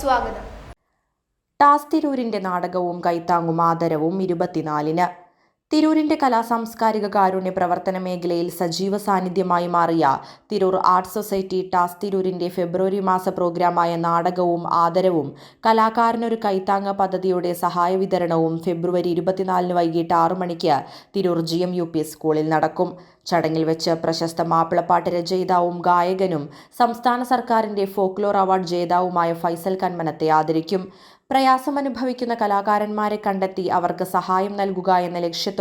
സ്വാഗതം. ടാസ്തിരൂരിന്റെ നാടകവും കൈത്താങ്ങും ആദരവും ഇരുപത്തിനാലിന്. തിരൂരിന്റെ കലാസാംസ്കാരിക കാരുണ്യ പ്രവർത്തന മേഖലയിൽ സജീവ സാന്നിധ്യമായി മാറിയ തിരൂർ ആർട്സ് സൊസൈറ്റി ടാസ് തിരൂരിന്റെ ഫെബ്രുവരി മാസ പ്രോഗ്രാമായ നാടകവും ആദരവും കലാകാരനൊരു കൈത്താങ്ങ പദ്ധതിയുടെ സഹായ വിതരണവും ഫെബ്രുവരി ഇരുപത്തിനാലിന് വൈകിട്ട് ആറു മണിക്ക് Tirur G M U P സ്കൂളിൽ നടക്കും. ചടങ്ങിൽ വെച്ച് പ്രശസ്ത മാപ്പിളപ്പാട്ട് രചയിതാവും ഗായകനും സംസ്ഥാന സർക്കാരിന്റെ ഫോക്ലോർ അവാർഡ് ജേതാവുമായ ഫൈസൽ കന്മനത്തെ ആദരിക്കും. പ്രയാസമനുഭവിക്കുന്ന കലാകാരന്മാരെ കണ്ടെത്തി അവർക്ക് സഹായം നൽകുക എന്ന ലക്ഷ്യത്തോടെ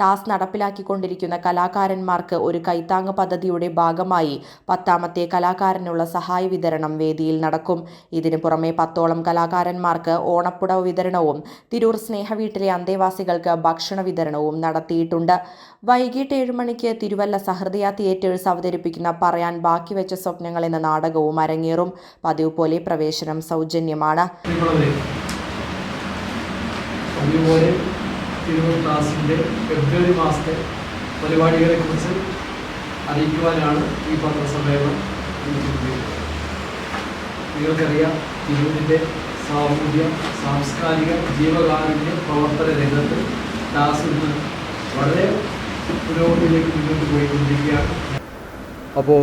ടാസ് നടപ്പിലാക്കിക്കൊണ്ടിരിക്കുന്ന കലാകാരന്മാർക്ക് ഒരു കൈത്താങ്ങ് പദ്ധതിയുടെ ഭാഗമായി പത്താമത്തെ കലാകാരനുള്ള സഹായ വിതരണം വേദിയിൽ നടക്കും. ഇതിനു പുറമെ പത്തോളം കലാകാരന്മാർക്ക് ഓണപ്പുടവ് വിതരണവും തിരൂർ സ്നേഹവീട്ടിലെ അന്തേവാസികൾക്ക് ഭക്ഷണ വിതരണവും നടത്തിയിട്ടുണ്ട്. വൈകിട്ട് ഏഴ് മണിക്ക് തിരുവല്ല സഹൃദയ തിയേറ്റേഴ്സ് അവതരിപ്പിക്കുന്ന പറയാൻ ബാക്കി വെച്ച സ്വപ്നങ്ങൾ എന്ന നാടകവും അരങ്ങേറും. പതിവ് പോലെ പ്രവേശനം സൗജന്യമാണ്. അതുപോലെ തിരുവൂർ ക്ലാസിന്റെ ഫെബ്രുവരി മാസത്തെ പരിപാടികളെക്കുറിച്ച് അറിയിക്കുവാനാണ് ഈ പത്രസമ്മേളനം നിങ്ങൾക്കറിയാം തിരൂരിന്റെ സാമൂഹ്യ സാംസ്കാരിക ജീവകാരുണ്യ പ്രവർത്തന രംഗത്ത് ക്ലാസ് ഇന്ന് വളരെ പുരോഗതിയിലേക്ക് മുന്നോട്ട് പോയിക്കൊണ്ടിരിക്കുകയാണ്. അപ്പോൾ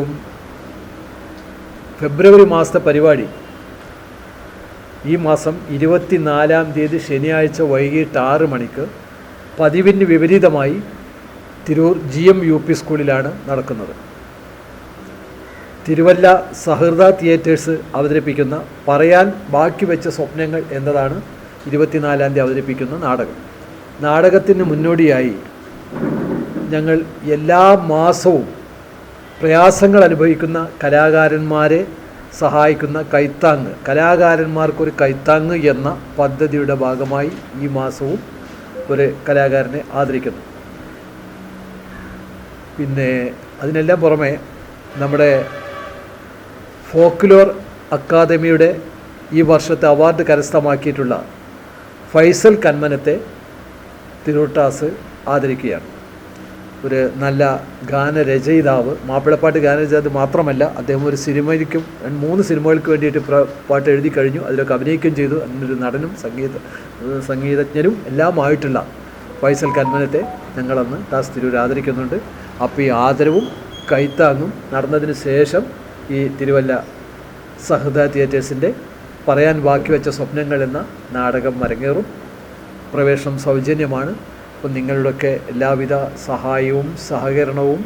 ഫെബ്രുവരി മാസത്തെ പരിപാടി ഈ മാസം ഇരുപത്തിനാലാം തീയതി ശനിയാഴ്ച വൈകിട്ട് ആറ് മണിക്ക് പതിവിന് വിപരീതമായി Tirur G M U P സ്കൂളിലാണ് നടക്കുന്നത്. തിരുവല്ല സഹൃദ തിയേറ്റേഴ്സ് അവതരിപ്പിക്കുന്ന പറയാൻ ബാക്കി വെച്ച സ്വപ്നങ്ങൾ എന്നതാണ് ഇരുപത്തിനാലാം തീയതി അവതരിപ്പിക്കുന്ന നാടകം. നാടകത്തിന് മുന്നോടിയായി ഞങ്ങൾ എല്ലാ മാസവും പ്രയാസങ്ങൾ അനുഭവിക്കുന്ന കലാകാരന്മാരെ സഹായിക്കുന്ന കൈത്താങ്ങ് കലാകാരന്മാർക്കൊരു കൈത്താങ്ങ് എന്ന പദ്ധതിയുടെ ഭാഗമായി ഈ മാസവും ഒരു കലാകാരനെ ആദരിക്കുന്നു. പിന്നെ അതിനെല്ലാം പുറമെ നമ്മുടെ ഫോക്ലോർ അക്കാദമിയുടെ ഈ വർഷത്തെ അവാർഡ് കരസ്ഥമാക്കിയിട്ടുള്ള ഫൈസൽ കന്മനത്തെ തിരുവട്ടാസ് ആദരിക്കുകയാണ്. ഒരു നല്ല ഗാനരചയിതാവ് മാപ്പിളപ്പാട്ട് ഗാനരചയിതാവ് മാത്രമല്ല അദ്ദേഹം ഒരു സിനിമയ്ക്കും മൂന്ന് സിനിമകൾക്ക് വേണ്ടിയിട്ട് പാട്ട് എഴുതി കഴിഞ്ഞു അതിലൊക്കെ അഭിനയിക്കുകയും ചെയ്തു. അതിനൊരു നടനും സംഗീത സംഗീതജ്ഞരും എല്ലാമായിട്ടുള്ള ഫൈസൽ കന്മനത്തെ ഞങ്ങളന്ന് ദാസ് തിരൂർ ആദരിക്കുന്നുണ്ട്. അപ്പോൾ ഈ ആദരവും കൈത്താങ്ങും നടന്നതിന് ശേഷം ഈ തിരുവല്ല സഹൃദ തിയേറ്റേഴ്സിന്റെ പറയാൻ ബാക്കി വെച്ച സ്വപ്നങ്ങൾ എന്ന നാടകം അരങ്ങേറും. പ്രവേശനം സൗജന്യമാണ്. അപ്പം നിങ്ങളുടെയൊക്കെ എല്ലാവിധ സഹായവും സഹകരണവും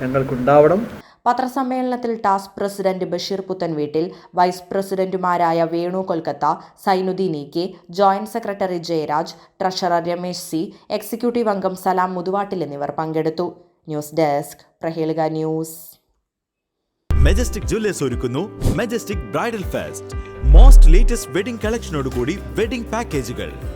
ഞങ്ങൾക്കുണ്ടാവണം. പത്രസമ്മേളനത്തിൽ ടാസ്ക് പ്രസിഡന്റ് ബഷീർ പുത്തൻ വീട്ടിൽ വൈസ് പ്രസിഡന്റുമാരായ Venu Kolkata Sainuddin E K joint secretary Jayaraj treasurer Ramesh C executive അംഗം സലാം മുതുവാട്ടിൽ എന്നിവർ പങ്കെടുത്തു. News desk Prahelika news. Majestic jewellers ഒരുക്കുന്നു majestic bridal fest most latest wedding കളക്ഷനോടുകൂടി wedding പാക്കേജുകൾ